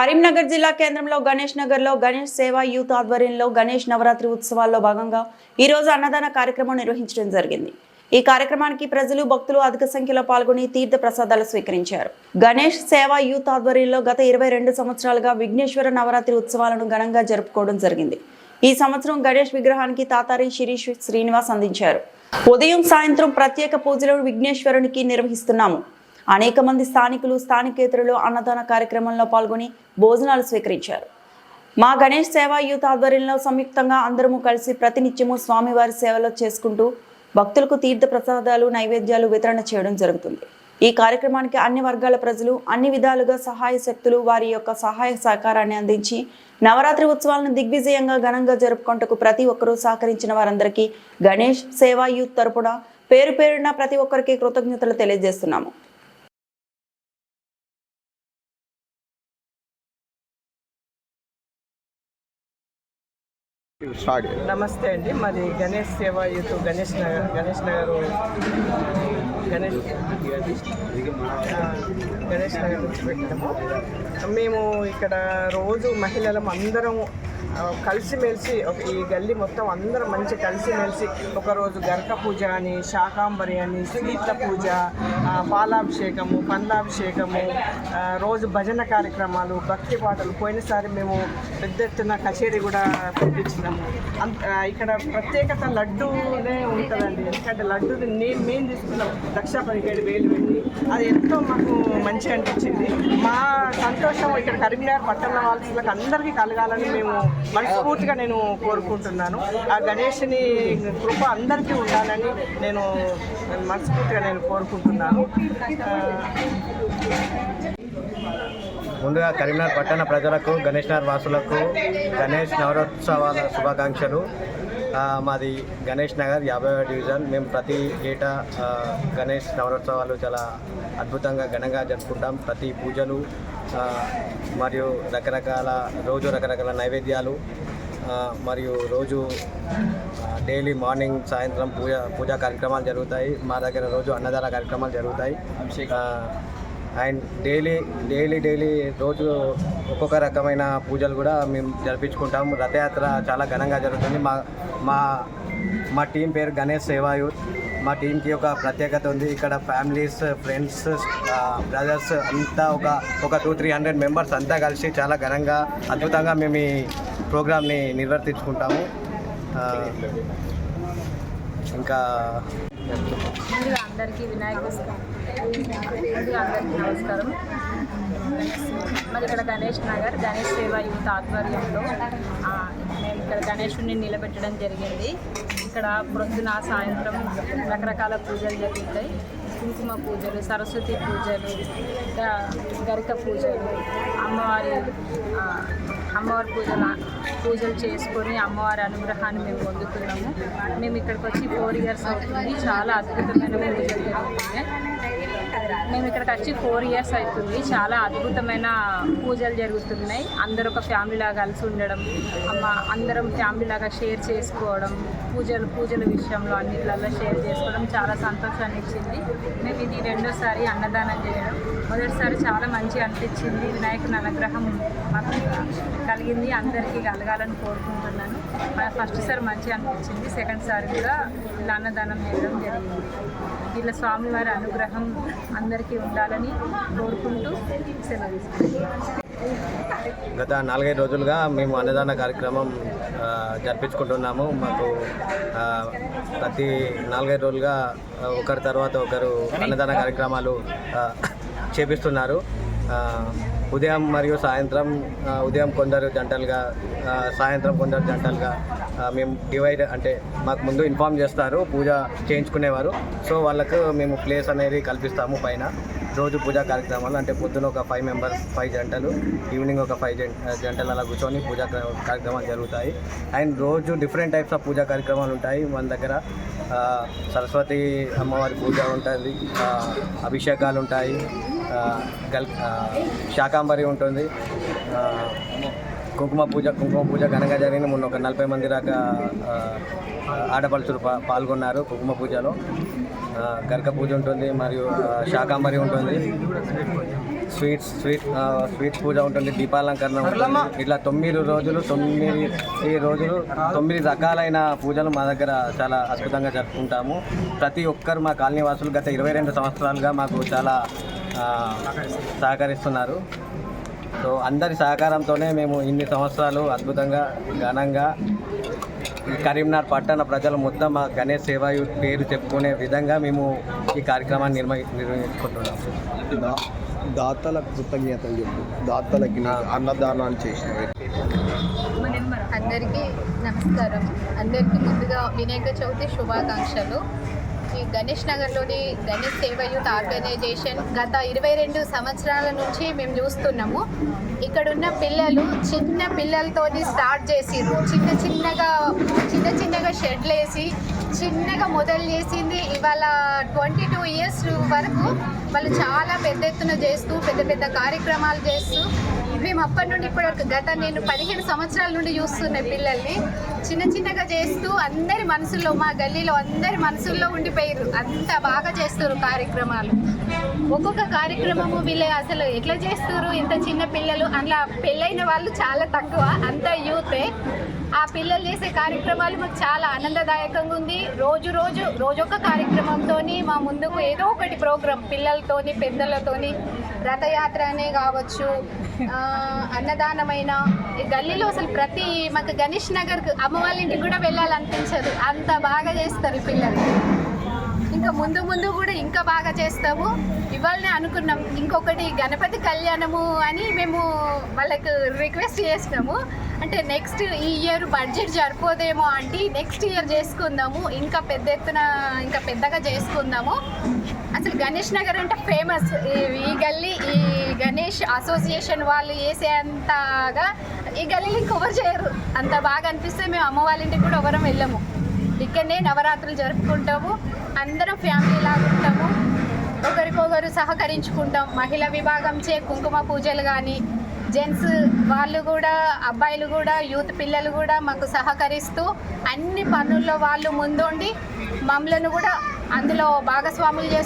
కరీంనగర్ జిల్లా కేంద్రంలో గణేష్ నగర్లో గణేష్ సేవా యూత్ ఆధ్వర్యంలో గణేష్ నవరాత్రి ఉత్సవాల్లో భాగంగా ఈ రోజు అన్నదాన కార్యక్రమం నిర్వహించడం జరిగింది. ఈ కార్యక్రమానికి ప్రజలు భక్తులు అధిక సంఖ్యలో పాల్గొని తీర్థ ప్రసాదాలు స్వీకరించారు. గణేష్ సేవా యూత్ ఆధ్వర్యంలో గత ఇరవై రెండు సంవత్సరాలుగా విఘ్నేశ్వర నవరాత్రి ఉత్సవాలను ఘనంగా జరుపుకోవడం జరిగింది. ఈ సంవత్సరం గణేష్ విగ్రహానికి తాతారి శిరీష్ శ్రీనివాస్ అందించారు. ఉదయం సాయంత్రం ప్రత్యేక పూజలను విఘ్నేశ్వరునికి నిర్వహిస్తున్నాము. అనేక మంది స్థానికులు స్థానికేతరులు అన్నదాన కార్యక్రమంలో పాల్గొని భోజనాలు స్వీకరించారు. మా గణేష్ సేవా యూత్ ఆధ్వర్యంలో సంయుక్తంగా అందరము కలిసి ప్రతినిత్యము స్వామివారి సేవలో చేసుకుంటూ భక్తులకు తీర్థ ప్రసాదాలు నైవేద్యాలు వితరణ చేయడం జరుగుతుంది. ఈ కార్యక్రమానికి అన్ని వర్గాల ప్రజలు అన్ని విధాలుగా సహాయ శక్తులు వారి యొక్క సహాయ సహకారాన్ని అందించి నవరాత్రి ఉత్సవాలను దిగ్విజయంగా ఘనంగా జరుపుకుంటకు ప్రతి ఒక్కరూ సహకరించిన వారందరికీ గణేష్ సేవా యూత్ తరపున పేరు పేరున ప్రతి ఒక్కరికి కృతజ్ఞతలు తెలియజేస్తున్నాము. నమస్తే అండి. మాది గణేష్ సేవ యూత్ గణేష్ నగర్ గణేష్ నగర్. గణేష్ గణేష్ నగర్ నుంచి పెట్టాము. మేము ఇక్కడ రోజు మహిళలం అందరం కలిసిమెలిసి ఒక ఈ గల్లీ మొత్తం అందరం మంచి కలిసిమెలిసి ఒకరోజు గరక పూజ అని శాకాంబరి అని స్వీట్ల పూజ పాలాభిషేకము పండ్లాభిషేకము రోజు భజన కార్యక్రమాలు భక్తి పాటలు. పోయినసారి మేము పెద్ద ఎత్తున కచేరీ కూడా పెట్టించినాము. అంత ఇక్కడ ప్రత్యేకత లడ్డూనే ఉంటుందండి. ఎందుకంటే లడ్డూని నేను మేము తీసుకున్నాం లక్ష పదిహేడు వేలు పెట్టి అది ఎంతో మాకు మంచిగా అనిపించింది. మా సంతోషం ఇక్కడ కరీంనగర్ పట్టణ వాళ్ళకి అందరికీ కలగాలని మేము మనస్ఫూర్తిగా నేను కోరుకుంటున్నాను. ఆ గణేష్ని కృప అందరికీ ఉండాలని నేను మనస్ఫూర్తిగా నేను కోరుకుంటున్నాను. ముందుగా కరీంనగర్ పట్టణ ప్రజలకు గణేష్ నగర్ వాసులకు గణేష్ నవరోత్సవాల శుభాకాంక్షలు. మాది గణేష్ నగర్ యాభై డివిజన్. మేము ప్రతి ఏటా గణేష్ నవరోత్సవాలు చాలా అద్భుతంగా ఘనంగా జరుపుకుంటాం. ప్రతి పూజలు మరియు రకరకాల రోజు రకరకాల నైవేద్యాలు మరియు రోజు డైలీ మార్నింగ్ సాయంత్రం పూజ పూజా కార్యక్రమాలు జరుగుతాయి. మా దగ్గర రోజు అన్నదాన కార్యక్రమాలు జరుగుతాయి. అండ్ డైలీ డైలీ డైలీ రోజు ఒక్కొక్క రకమైన పూజలు కూడా మేము జరిపించుకుంటాం. రథయాత్ర చాలా ఘనంగా జరుగుతుంది. మా మా మా టీం పేరు గణేష్ సేవాయూత్. మా టీంకి ఒక ప్రత్యేకత ఉంది. ఇక్కడ ఫ్యామిలీస్ ఫ్రెండ్స్ బ్రదర్స్ అంతా ఒక ఒక టూ త్రీ హండ్రెడ్ మెంబర్స్ అంతా కలిసి చాలా ఘనంగా అద్భుతంగా మేము ఈ ప్రోగ్రామ్ని నిర్వర్తించుకుంటాము. ఇంకా ముందుగా అందరికీ వినాయక ముందుగా అందరికీ నమస్కారం. మరి ఇక్కడ గణేష్ నగర్ గణేష్ సేవ యూత్ ఆధ్వర్యంలో మేము ఇక్కడ గణేషుని నిలబెట్టడం జరిగింది. ఇక్కడ ప్రొద్దున సాయంత్రం రకరకాల పూజలు జరుగుతాయి. కుంకుమ పూజలు సరస్వతి పూజలు గరిక పూజలు అమ్మవారి అమ్మవారి పూజలు పూజలు చేసుకొని అమ్మవారి అనుగ్రహాన్ని మేము పొందుతున్నాము. మేము ఇక్కడికి వచ్చి ఫోర్ ఇయర్స్ అవుతుంది. చాలా అద్భుతమైన పూజలు జరుగుతున్నాయి. మేము ఇక్కడికి వచ్చి ఫోర్ ఇయర్స్ అవుతుంది. చాలా అద్భుతమైన పూజలు జరుగుతున్నాయి. అందరూ ఒక ఫ్యామిలీలాగా కలిసి ఉండడం అమ్మ అందరం ఫ్యామిలీలాగా షేర్ చేసుకోవడం పూజలు పూజల విషయంలో అన్నిట్లలో షేర్ చేసుకోవడం చాలా సంతోషాన్ని ఇచ్చింది. మేము ఇది రెండోసారి అన్నదానం చేయడం. మొదటిసారి చాలా మంచిగా అనిపించింది. వినాయకుని అనుగ్రహం మాకు. కలిగింది. అందరికీ కలగాలని కోరుకుంటున్నాను. ఫస్ట్ సారి మంచిగా అనిపించింది. సెకండ్ సారి కూడా ఇలా అన్నదానం చేయడం జరిగింది. వీళ్ళ స్వామివారి అనుగ్రహం అందరికీ ఉండాలని కోరుకుంటూ సెలవు తీసుకుంటున్నాను గత నాలుగైదు రోజులుగా మేము అన్నదాన కార్యక్రమం జరిపించుకుంటున్నాము. మాకు ప్రతి నాలుగైదు రోజులుగా ఒకరి తర్వాత ఒకరు అన్నదాన కార్యక్రమాలు చేపిస్తున్నారు. ఉదయం మరియు సాయంత్రం ఉదయం కొందరు జంటలుగా సాయంత్రం కొందరు జంటలుగా మేము డివైడ్ అంటే మాకు ముందు ఇన్ఫామ్ చేస్తారు పూజ చేయించుకునేవారు. సో వాళ్ళకు మేము ప్లేస్ అనేది కల్పిస్తాము పైన. రోజు పూజా కార్యక్రమాలు అంటే పొద్దున ఒక ఫైవ్ మెంబర్స్ ఫైవ్ జంటలు ఈవినింగ్ ఒక ఫైవ్ జం జంటలు అలా కూర్చొని పూజా కార్యక్రమాలు జరుగుతాయి. అండ్ రోజు డిఫరెంట్ టైప్స్ ఆఫ్ పూజా కార్యక్రమాలు ఉంటాయి. మన దగ్గర సరస్వతి అమ్మవారి పూజ ఉంటుంది అభిషేకాలు ఉంటాయి గల్ శాకాంబరి ఉంటుంది. కుంకుమ పూజ కుంకుమ పూజ ఘనంగా జరిగింది. మొన్న ఒక నలభై మంది దాకా ఆడపడుచులు పా పాల్గొన్నారు కుంకుమ పూజలో. గరక పూజ ఉంటుంది మరియు శాకాంబరి ఉంటుంది. Sweets sweet sweets sweet puja ఉంటుంది దీపాలంకరణ ఉంటుంది. ఇట్లా తొమ్మిది రోజులు తొమ్మిది ఈ రోజులు తొమ్మిది రకాలైన పూజలు మా దగ్గర చాలా అద్భుతంగా జరుపుకుంటాము. ప్రతి ఒక్కరు మా కాలనీ వాసులు గత ఇరవై రెండు సంవత్సరాలుగా మాకు చాలా సహకరిస్తున్నారు. సో అందరి సహకారంతోనే మేము ఇన్ని సంవత్సరాలు అద్భుతంగా ఘనంగా ఈ కరీంనగర్ పట్టణ ప్రజలు మొత్తం మా గణేష్ సేవా పేరు చెప్పుకునే విధంగా మేము ఈ కార్యక్రమాన్ని నిర్వహి నిర్వహించుకుంటున్నాము దా దాతలకు కృతజ్ఞతలు చెప్పు. దాతలకి అన్నదానాలు చేసిన అందరికీ నమస్కారం. అందరికీ ముందుగా వినాయక చవితి శుభాకాంక్షలు. ఈ గణేష్ నగర్లోని గణేష్ సేవ యూత్ ఆర్గనైజేషన్ గత ఇరవై రెండు సంవత్సరాల నుంచి మేము చూస్తున్నాము. ఇక్కడ ఉన్న పిల్లలు చిన్న పిల్లలతో స్టార్ట్ చేసిర్రు. చిన్న చిన్నగా చిన్న చిన్నగా షెడ్లు వేసి చిన్నగా మొదలు చేసింది ఇవాళ ట్వంటీ టూ ఇయర్స్ వరకు వాళ్ళు చాలా పెద్ద ఎత్తున చేస్తూ పెద్ద పెద్ద కార్యక్రమాలు చేస్తూ మేము అప్పటి నుండి ఇప్పుడు గత నేను పదిహేను సంవత్సరాల నుండి చూస్తున్న పిల్లల్ని చిన్న చిన్నగా చేస్తూ అందరి మనసుల్లో మా గల్లీలో అందరి మనసుల్లో ఉండిపోయారు అంత బాగా చేస్తారు కార్యక్రమాలు. ఒక్కొక్క కార్యక్రమము వీళ్ళు అసలు ఎట్లా చేస్తారు? ఇంత చిన్న పిల్లలు అందులో పెళ్ళైన వాళ్ళు చాలా తక్కువ అంత యూతే. ఆ పిల్లలు చేసే కార్యక్రమాలు మాకు చాలా ఆనందదాయకంగా ఉంది. రోజు రోజు రోజొక్క కార్యక్రమంతోని మా ముందుకు ఏదో ఒకటి ప్రోగ్రాం పిల్లలతోని పెద్దలతోని రథయాత్ర అనే కావచ్చు అన్నదానమైన. గల్లీలో అసలు ప్రతి మాకు గణేష్ నగర్ అమ్మ వాళ్ళ ఇంటికి కూడా వెళ్ళాలనిపించదు. అంత బాగా చేస్తారు పిల్లలు. ఇంకా ముందు ముందు కూడా ఇంకా బాగా చేస్తాము ఇవాళనే అనుకున్నాం ఇంకొకటి గణపతి కళ్యాణము అని మేము వాళ్ళకు రిక్వెస్ట్ చేసినాము. అంటే నెక్స్ట్ ఈ ఇయర్ బడ్జెట్ సరిపోదేమో అంటే నెక్స్ట్ ఇయర్ చేసుకుందాము. ఇంకా పెద్ద ఎత్తున ఇంకా పెద్దగా చేసుకుందాము. అసలు గణేష్ నగర్ అంటే ఫేమస్ ఈ గల్లీ ఈ గణేష్ అసోసియేషన్ వాళ్ళు వేసేంతగా ఈ గల్లీని ఇంకొకరు చేయరు. అంత బాగా అనిపిస్తే మేము అమ్మ వాళ్ళ ఇంటికి కూడా ఎవరం వెళ్ళము. ఇక్కడనే నవరాత్రులు జరుపుకుంటాము. అందరం ఫ్యామిలీ లాగా ఉంటాము. ఒకరికొకరు సహకరించుకుంటాం. మహిళ విభాగం చే కుంకుమ పూజలు కానీ జెంట్స్ వాళ్ళు కూడా అబ్బాయిలు కూడా యూత్ పిల్లలు కూడా మాకు సహకరిస్తూ అన్ని పనుల్లో వాళ్ళు ముందుండి మమ్మలను కూడా అందులో భాగస్వాములు చేస్తూ